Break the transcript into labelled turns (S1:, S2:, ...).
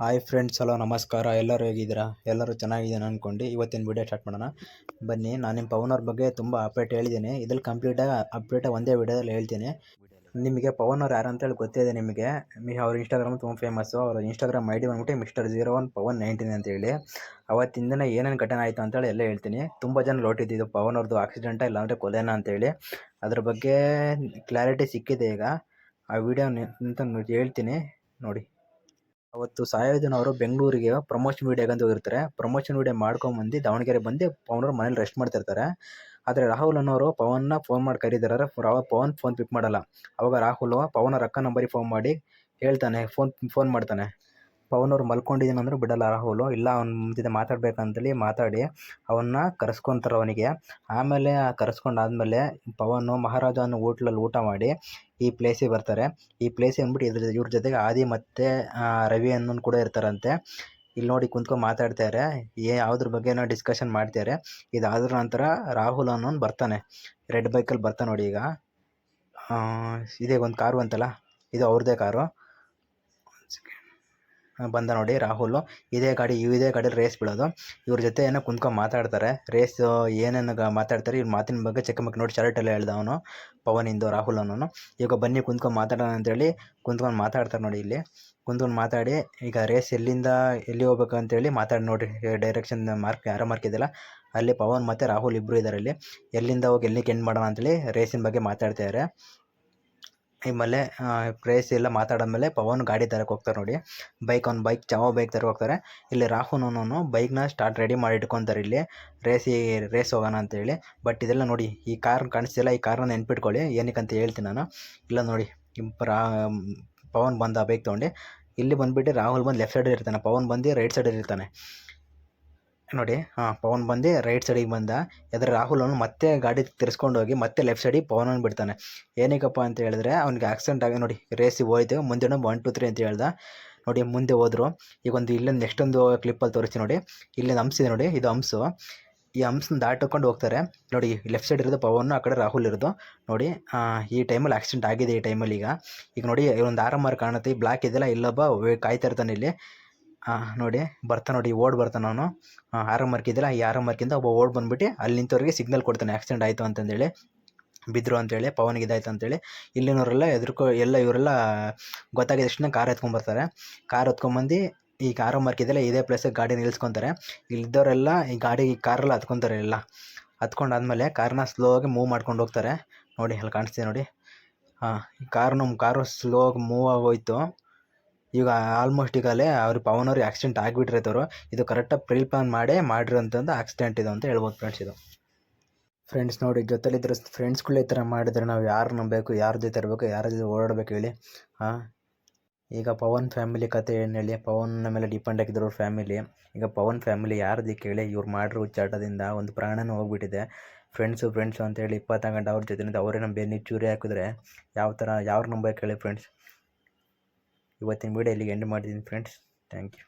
S1: Hi friends hello, ನಮಸ್ಕಾರ. ಎಲ್ಲರೂ ಹೇಗಿದ್ದೀರಾ? ಎಲ್ಲರೂ ಚೆನ್ನಾಗಿದ್ದೀನಿ ಅಂದ್ಕೊಂಡು ಇವತ್ತಿನ ವಿಡಿಯೋ ಸ್ಟಾರ್ಟ್ ಮಾಡೋಣ. ಬನ್ನಿ, ನಾನು ನಿಮ್ಮ ಪವನ್ ಅವ್ರ ಬಗ್ಗೆ ತುಂಬ ಅಪ್ಡೇಟ್ ಹೇಳಿದ್ದೀನಿ. ಇದ್ರಲ್ಲಿ ಕಂಪ್ಲೀಟಾಗಿ ಅಪ್ಡೇಟ್ ಒಂದೇ ವಿಡಿಯೋದಲ್ಲಿ ಹೇಳ್ತೀನಿ. ನಿಮಗೆ ಪವನ್ ಅವ್ರು ಯಾರು ಅಂತೇಳಿ ಗೊತ್ತಿದೆ ನಿಮಗೆ. ಮಿ, ಅವ್ರ ಇನ್ಸ್ಟಾಗ್ರಾಮ್ ತುಂಬ ಫೇಮಸ್ಸು ಅವ್ರ ಇನ್ಸ್ಟಾಗ್ರಾಮ್ ಐ ಡಿ ಬಂದ್ಬಿಟ್ಟು mister zero one Pavan nineteen ಅಂತೇಳಿ ಅವತ್ತಿನ ದಿನ ಏನೇನು ಘಟನೆ ಆಯಿತು ಅಂತೇಳಿ ಎಲ್ಲ ಹೇಳ್ತೀನಿ. ತುಂಬ ಜನ ಲೋಟಿದ್ದು ಪವನ್ ಅವ್ರದ್ದು ಆಕ್ಸಿಡೆಂಟ ಇಲ್ಲಾಂದರೆ ಕೊಲೆನಾ ಅಂತೇಳಿ ಅದ್ರ ಬಗ್ಗೆ ಕ್ಲಾರಿಟಿ ಸಿಕ್ಕಿದೆ ಈಗ. ಆ ವಿಡಿಯೋ ನಿಂತ ಹೇಳ್ತೀನಿ. ನೋಡಿ. ಅವತ್ತು ಸಾಯೋಜನ ಅವರು ಬೆಂಗಳೂರಿಗೆ ಪ್ರಮೋಷನ್ ವೀಡಿಯೋಗಂತ ಹೋಗಿರ್ತಾರೆ ಪ್ರಮೋಷನ್ ವೀಡಿಯೋ ಮಾಡ್ಕೊಂಬಂದು ದಾವಣಗೆರೆ ಬಂದು ಪವನ್ ಮನೇಲಿ ರೆಸ್ಟ್ ಮಾಡ್ತಿರ್ತಾರೆ ಆದರೆ ರಾಹುಲ್ ಅನ್ನೋರು ಪವನ್ನ ಫೋನ್ ಮಾಡಿ ಕರೀತಾರೆ ಪವನ್ ಫೋನ್ ಪಿಕ್ ಮಾಡಲ್ಲ. ಅವಾಗ ರಾಹುಲ್, ಪವನ್ ಅವ್ರ ಅಕ್ಕ ನಂಬರಿಗೆ ಫೋನ್ ಮಾಡಿ ಹೇಳ್ತಾನೆ ಫೋನ್ ಫೋನ್ ಮಾಡ್ತಾನೆ. ಪವನ್ ಅವ್ರು ಮಲ್ಕೊಂಡಿದ್ದೀನಿ ಅಂದರೂ ಬಿಡಲ್ಲ ರಾಹುಲ್. ಇಲ್ಲ, ಅವ್ನ ಜೊತೆ ಮಾತಾಡ್ಬೇಕಂತೇಳಿ ಮಾತಾಡಿ ಅವನ್ನ ಕರೆಸ್ಕೊತಾರೆ ಅವನಿಗೆ. ಆಮೇಲೆ ಕರೆಸ್ಕೊಂಡಾದ್ಮೇಲೆ ಪವನು ಮಹಾರಾಜ ಅನ್ನೋ ಹೋಟ್ಲಲ್ಲಿ ಊಟ ಮಾಡಿ ಈ ಪ್ಲೇಸಿಗೆ ಬರ್ತಾರೆ. ಈ ಪ್ಲೇಸಿಗೆ ಅಂದ್ಬಿಟ್ಟು ಇದ್ರ ಇವ್ರ ಜೊತೆಗೆ ಆದಿ ಮತ್ತು ರವಿ ಅನ್ನೋನು ಕೂಡ ಇರ್ತಾರಂತೆ. ಇಲ್ಲಿ ನೋಡಿ ಕುಂತ್ಕೊಂಡು ಮಾತಾಡ್ತಾರೆ. ಏ, ಯಾವುದ್ರ ಬಗ್ಗೆನೋ ಡಿಸ್ಕಷನ್ ಮಾಡ್ತಾರೆ. ಇದಾದ್ರ ನಂತರ ರಾಹುಲ್ ಅನ್ನೋನು ಬರ್ತಾನೆ. ರೆಡ್ ಬೈಕಲ್ಲಿ ಬರ್ತಾನೆ ನೋಡಿ ಈಗ. ಇದೇ ಒಂದು ಕಾರು ಅಂತಲ್ಲ? ಇದು ಅವ್ರದ್ದೇ ಕಾರು. ಬಂದ ನೋಡಿ ರಾಹುಲ್. ಇದೇ ಗಾಡಿ ಇದೇ ಗಾಡಿ ರೇಸ್ ಬಿಡೋದು ಇವ್ರ ಜೊತೆ ಏನೋ ಕುಂತ್ಕೊಂಡು ಮಾತಾಡ್ತಾರೆ. ರೇಸ್ ಏನೇನು ಮಾತಾಡ್ತಾರೆ, ಇವ್ರ ಮಾತಿನ ಬಗ್ಗೆ ಚೆಕ್ ಮಾಡಿ ನೋಡಿ ಶರ್ಟ್ ಎಲ್ಲ ಹೇಳ್ದ ಅವನು, ಪವನಿಂದು, ರಾಹುಲ್ ಅನ್ನೋನು. ಈಗ ಬನ್ನಿ ಕುಂತ್ಕೊಂಡು ಮಾತಾಡೋಣ ಅಂತೇಳಿ ಕುಂತ್ಕೊಂಡು ಮಾತಾಡ್ತಾರೆ ನೋಡಿ ಇಲ್ಲಿ. ಕುಂತ್ಕೊಂಡು ಮಾತಾಡಿ, ಈಗ ರೇಸ್ ಎಲ್ಲಿಂದ ಎಲ್ಲಿ ಹೋಗ್ಬೇಕು ಅಂತೇಳಿ ಮಾತಾಡಿ ನೋಡಿ ಡೈರೆಕ್ಷನ್ ಮಾರ್ಕ್ ಯಾರೋ ಮಾರ್ಕ್ ಇದೆಯಲ್ಲ, ಅಲ್ಲಿ ಪವನ್ ಮತ್ತು ರಾಹುಲ್ ಇಬ್ಬರು ಇದ್ದಾರೆ ಇಲ್ಲಿ. ಎಲ್ಲಿಂದ ಹೋಗಿ ಎಲ್ಲಿಗೆ ಎಂಡ್ ಮಾಡೋಣ ಅಂತೇಳಿ ರೇಸಿನ ಬಗ್ಗೆ ಮಾತಾಡ್ತಾರೆ ಆಮೇಲೆ ಪ್ರೇಯಸಿ ಎಲ್ಲ ಮಾತಾಡಾದ್ಮೇಲೆ ಪವನ್ ಗಾಡಿ ತರಕ್ಕೆ ಹೋಗ್ತಾರೆ ನೋಡಿ. ಬೈಕ್ ಒಂದು ಬೈಕ್ ಚಾವ ಬೈಕ್ ತರಕ್ಕೆ ಹೋಗ್ತಾರೆ. ಇಲ್ಲಿ ರಾಹುಲ್ ಬೈಕ್ನ ಸ್ಟಾರ್ಟ್ ರೆಡಿ ಮಾಡಿ ಇಟ್ಕೊತಾರೆ ಇಲ್ಲಿ. ರೇಸಿ, ರೇಸ್ ಹೋಗೋಣ ಅಂತೇಳಿ ಬಟ್ ಇದೆಲ್ಲ ನೋಡಿ, ಈ ಕಾರ್ ಕಾಣಿಸ್ತಿಲ್ಲ, ಈ ಕಾರ್ನ ನೆನ್ಪಿಟ್ಕೊಳ್ಳಿ. ಏನಕ್ಕೆ ಅಂತ ಹೇಳ್ತೀನಿ ನಾನು. ಇಲ್ಲ ನೋಡಿ ರಾ, ಪವನ್ ಬಂದ ಬೈಕ್ ತೊಗೊಂಡು. ಇಲ್ಲಿ ಬಂದುಬಿಟ್ಟು ರಾಹುಲ್ ಬಂದು ಲೆಫ್ಟ್ ಸೈಡ್ ಇರ್ತಾನೆ. ಪವನ್ ಬಂದು ರೈಟ್ ಸೈಡಲ್ಲಿ ಇರ್ತಾನೆ. ನೋಡಿ ಹಾಂ ಪವನ್ ಬಂದು ರೈಟ್ ಸೈಡಿಗೆ ಬಂದ. ಎದುರು ರಾಹುಲ್ ಅವನು ಮತ್ತೆ ಗಾಡಿ ತಿರ್ಸ್ಕೊಂಡು ಹೋಗಿ ಮತ್ತೆ ಲೆಫ್ಟ್ ಸೈಡಿಗೆ ಪವನನ್ನು ಬಿಡ್ತಾನೆ. ಏನಕ್ಕಪ್ಪ ಅಂತ ಹೇಳಿದ್ರೆ, ಅವ್ನಿಗೆ ಆಕ್ಸಿಡೆಂಟ್ ಆಗಿ ನೋಡಿ ರೇಸಿಗೆ ಹೋಯ್ತು. ಮುಂದೆ ಒನ್ ಟು ತ್ರೀ ಅಂತ ಹೇಳ್ದ. ನೋಡಿ, ಮುಂದೆ ಹೋದ್ರು. ಈಗ ಒಂದು ಇಲ್ಲೊಂದು ನೆಕ್ಸ್ಟ್ ಒಂದು ಕ್ಲಿಪ್ಪಲ್ಲಿ ತೋರಿಸ್ತೀನಿ ನೋಡಿ. ಇಲ್ಲಿ ಹಂಪ್ಸ್ ಇದೆ ನೋಡಿ, ಇದು ಹಂಪ್ಸು ಈ ಹಂಸನ ದಾಟಕೊಂಡು ಹೋಗ್ತಾರೆ. ನೋಡಿ ಲೆಫ್ಟ್ ಸೈಡ್ ಇರೋದು ಪವನ್, ಆ ಕಡೆ ರಾಹುಲ್ ಇರೋದು. ನೋಡಿ ಈ ಟೈಮಲ್ಲಿ ಆಕ್ಸಿಡೆಂಟ್ ಆಗಿದೆ ಈ ಟೈಮಲ್ಲಿ ಈಗ. ಈಗ ನೋಡಿ ಒಂದು ಆರ್ ಆರ್ ಕಾಣುತ್ತೆ. ಈ ಇದೆಲ್ಲ ಇದೆಯಲ್ಲ, ಇಲ್ಲೊಬ್ಬ ಕಾಯ್ತಾ ಇರ್ತಾನೆ ಇಲ್ಲಿ. ನೋಡಿ ಬರ್ತಾನೆ ನೋಡಿ ಓಡ್ ಬರ್ತಾನೆ ಅವನು ಆರೋ ಮಾರ್ಕ್ ಇದೆಯಲ್ಲ, ಈ ಆರೋ ಮಾರ್ಕಿಂದ ಒಬ್ಬ ಓಡ್ ಬಂದ್ಬಿಟ್ಟು ಅಲ್ಲಿ ನಿಂತವ್ರಿಗೆ ಸಿಗ್ನಲ್ ಕೊಡ್ತಾನೆ. ಆಕ್ಸಿಡೆಂಟ್ ಆಯಿತು ಅಂತಂದೇಳಿ ಬಿದ್ದರು ಅಂತೇಳಿ, ಪವನ್ಗೆ ಇದಾಯ್ತು ಅಂತೇಳಿ. ಇಲ್ಲಿನವರೆಲ್ಲ ಎದುರ್ಕೊ, ಎಲ್ಲ ಇವರೆಲ್ಲ ಗೊತ್ತಾಗಿದ ತಕ್ಷಣ ಕಾರ್ ಎತ್ಕೊಂಡ್ಬರ್ತಾರೆ ಕಾರ್ ಎತ್ಕೊಂಬಂದು ಈ ಆರೋ ಮಾರ್ಕ್ ಇದೆಯಲ್ಲ, ಇದೇ ಪ್ಲೇಸಿಗೆ ಗಾಡಿ ನಿಲ್ಸ್ಕೊತಾರೆ. ಇಲ್ಲಿದ್ದವರೆಲ್ಲ ಈ ಗಾಡಿ ಕಾರೆಲ್ಲ ಹತ್ಕೊತಾರೆ ಎಲ್ಲ. ಹತ್ಕೊಂಡಾದ್ಮೇಲೆ ಕಾರ್ನ ಸ್ಲೋ ಆಗಿ ಮೂವ್ ಮಾಡ್ಕೊಂಡು ಹೋಗ್ತಾರೆ. ನೋಡಿ, ಅಲ್ಲಿ ಕಾಣಿಸ್ತಿದೆ ನೋಡಿ. ಹಾಂ ಈ ನಮ್ಮ ಕಾರು ಸ್ಲೋ ಆಗಿ ಮೂವ್ ಆಗೋಯ್ತು. ಈಗ ಆಲ್ಮೋಸ್ಟ್ ಈಗಲೇ ಅವ್ರು ಪವನ್ ಅವ್ರಿಗೆ ಆಕ್ಸಿಡೆಂಟ್ ಆಗಿಬಿಟ್ಟಿರ್ತಾರೆ ಇದು ಕರೆಕ್ಟಾಗಿ ಪ್ರೀ ಪ್ಲಾನ್ ಮಾಡೇ ಮಾಡಿರೋಂಥದ್ದು ಆಕ್ಸಿಡೆಂಟ್ ಇದು ಅಂತ ಹೇಳ್ಬೋದು ಫ್ರೆಂಡ್ಸ್ ಇದು. ಫ್ರೆಂಡ್ಸ್ ನೋಡಿ ಜೊತೆಲಿದ್ದರೆ ಫ್ರೆಂಡ್ಸ್ಗಳು ಈ ಥರ ಮಾಡಿದರೆ ನಾವು ಯಾರು ನಂಬಬೇಕು, ಯಾರ ಜೊತೆ ಇರಬೇಕು, ಯಾರ ಜೊತೆ ಓಡಾಡಬೇಕು ಹೇಳಿ, ಹಾಂ? ಈಗ ಪವನ್ ಫ್ಯಾಮಿಲಿ ಕತೆ ಏನು ಹೇಳಿ ಪವನ್ನ ಮೇಲೆ ಡಿಪೆಂಡ್ ಆಗಿದ್ರು ಫ್ಯಾಮಿಲಿ ಈಗ ಪವನ್ ಫ್ಯಾಮಿಲಿ ಯಾರ್ದು ಕೇಳಿ, ಇವ್ರು ಮಾಡಿರೋ ಉಚ್ಚಾಟದಿಂದ ಒಂದು ಪ್ರಾಣನೂ ಹೋಗ್ಬಿಟ್ಟಿದೆ. ಫ್ರೆಂಡ್ಸು ಫ್ರೆಂಡ್ಸು ಅಂತೇಳಿ ಇಪ್ಪತ್ತು ಗಂಟೆ ಅವ್ರ ಜೊತೆ ಅವರೇ ನಮ್ಮ ಬೆನ್ನಿಗೆ ಚೂರಿ ಹಾಕಿದ್ರೆ, ಯಾವ ಥರ, ಯಾರು ನಂಬಬೇಕು ಹೇಳಿ ಫ್ರೆಂಡ್ಸ್ ಇವತ್ತಿನ ವೀಡಿಯೋ ಇಲ್ಲಿಗೆ ಎಂಡ್ ಮಾಡ್ತೀನಿ ಫ್ರೆಂಡ್ಸ್ ಥ್ಯಾಂಕ್ ಯು